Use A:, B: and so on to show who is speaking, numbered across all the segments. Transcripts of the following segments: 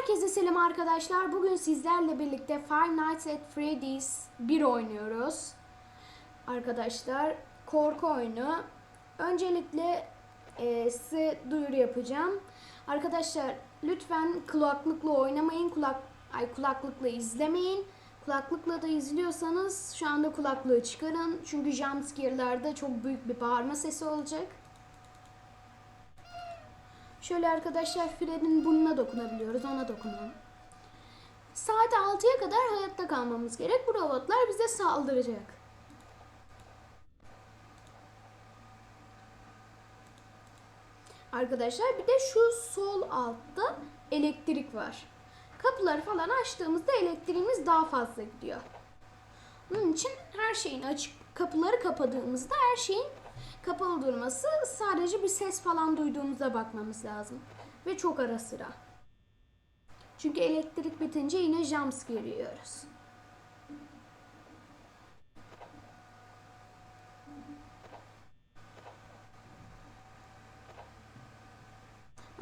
A: Herkese selam arkadaşlar. Bugün sizlerle birlikte Five Nights at Freddy's 1 oynuyoruz. Arkadaşlar korku oyunu. Öncelikle e, size duyuru yapacağım. Arkadaşlar lütfen kulaklıkla oynamayın. Kulak ay kulaklıkla izlemeyin. Kulaklıkla da izliyorsanız şu anda kulaklığı çıkarın. Çünkü jumpscare'larda çok büyük bir bağırma sesi olacak. Şöyle arkadaşlar Fred'in burnuna dokunabiliyoruz. Ona dokunalım. Saat 6'ya kadar hayatta kalmamız gerek. Bu robotlar bize saldıracak. Arkadaşlar bir de şu sol altta elektrik var. Kapıları falan açtığımızda elektriğimiz daha fazla gidiyor. Bunun için her şeyin açık kapıları kapadığımızda her şeyin kapalı durması sadece bir ses falan duyduğumuzda bakmamız lazım. Ve çok ara sıra. Çünkü elektrik bitince yine jumpscare yiyoruz.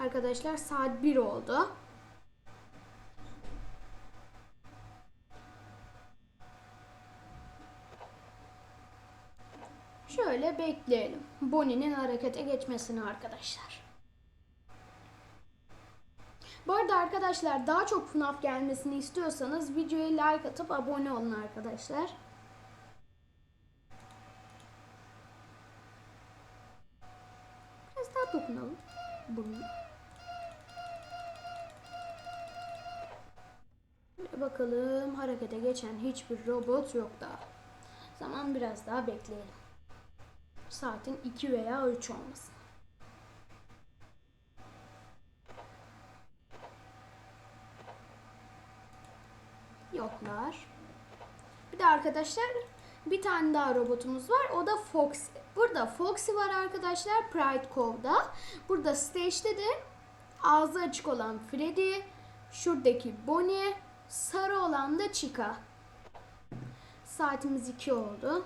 A: Arkadaşlar saat 1 oldu. Şöyle bekleyelim. Bonnie'nin harekete geçmesini arkadaşlar. Bu arada arkadaşlar daha çok FNAF gelmesini istiyorsanız videoya like atıp abone olun arkadaşlar. Biraz daha dokunalım. Bunu. Bakalım harekete geçen hiçbir robot yok daha. Zaman biraz daha bekleyelim. Saatin 2 veya 3 olmasın. Yoklar. Bir de arkadaşlar bir tane daha robotumuz var. O da Fox. Burada Foxy var arkadaşlar Pride Cove'da. Burada Stage'de de ağzı açık olan Freddy, şuradaki Bonnie, sarı olan da Chica. Saatimiz 2 oldu.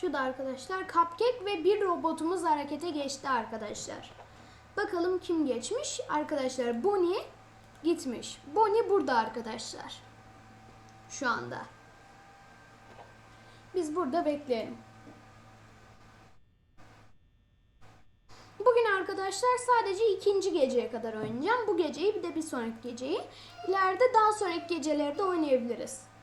A: Şu da arkadaşlar Cupcake ve bir robotumuz harekete geçti arkadaşlar. Bakalım kim geçmiş? Arkadaşlar Bonnie gitmiş. Bonnie burada arkadaşlar. Şu anda. Biz burada bekleyelim. Bugün arkadaşlar sadece ikinci geceye kadar oynayacağım. Bu geceyi bir de bir sonraki geceyi. İleride daha sonraki gecelerde oynayabiliriz.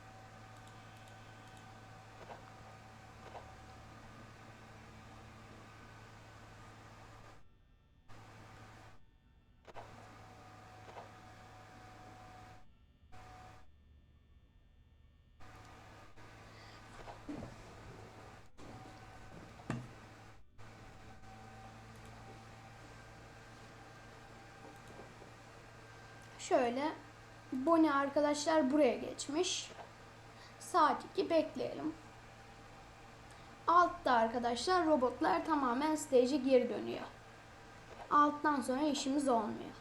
A: Şöyle Bonnie arkadaşlar buraya geçmiş. Saat 2 bekleyelim. Altta arkadaşlar robotlar tamamen stage'e geri dönüyor. Alttan sonra işimiz olmuyor.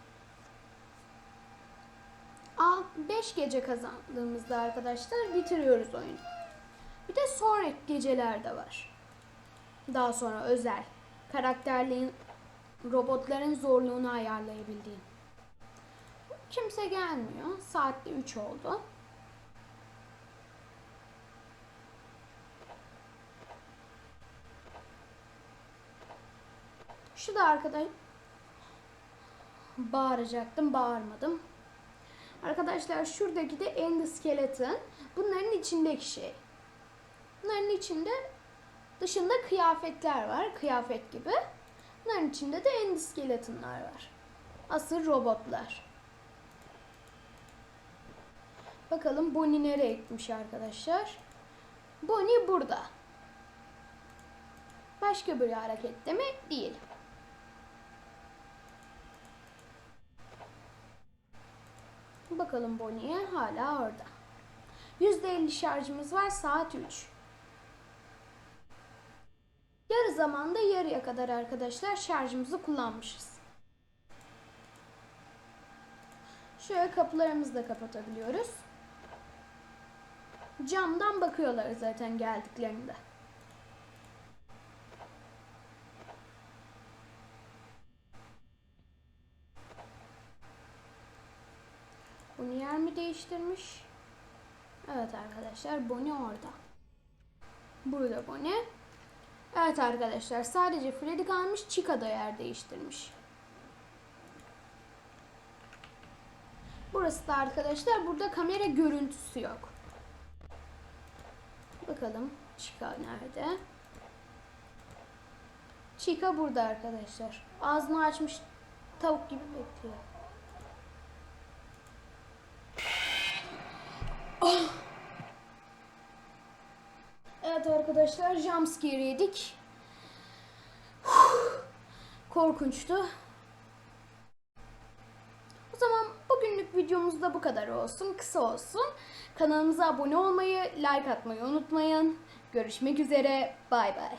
A: Alt 5 gece kazandığımızda arkadaşlar bitiriyoruz oyunu. Bir de sonraki geceler de var. Daha sonra özel. Karakterliğin robotların zorluğunu ayarlayabildiğin. Kimse gelmiyor. Saatte 3 oldu. Şu da arkadaş bağıracaktım, bağırmadım. Arkadaşlar şuradaki de endoskeleton. Bunların içindeki şey. Bunların içinde dışında kıyafetler var, kıyafet gibi. Bunların içinde de endoskeletonlar var. Asıl robotlar. Bakalım Bonnie nereye gitmiş arkadaşlar? Bonnie burada. Başka bir harekette mi? Değil. Bakalım Bonnie'ye hala orada. %50 şarjımız var saat 3. Yarı zamanda yarıya kadar arkadaşlar şarjımızı kullanmışız. Şöyle kapılarımızı da kapatabiliyoruz. Camdan bakıyorlar zaten geldiklerinde. Bunu yer mi değiştirmiş? Evet arkadaşlar Bonnie orada. Burada Bonnie. Evet arkadaşlar sadece Freddy kalmış Chica da yer değiştirmiş. Burası da arkadaşlar burada kamera görüntüsü yok. Bakalım Chica nerede? Chica burada arkadaşlar. Ağzını açmış tavuk gibi bekliyor. Evet arkadaşlar jumpscare yedik. Korkunçtu. O zaman bugünlük videomuz da bu kadar olsun. Kısa olsun. Kanalımıza abone olmayı, like atmayı unutmayın. Görüşmek üzere. Bay bay.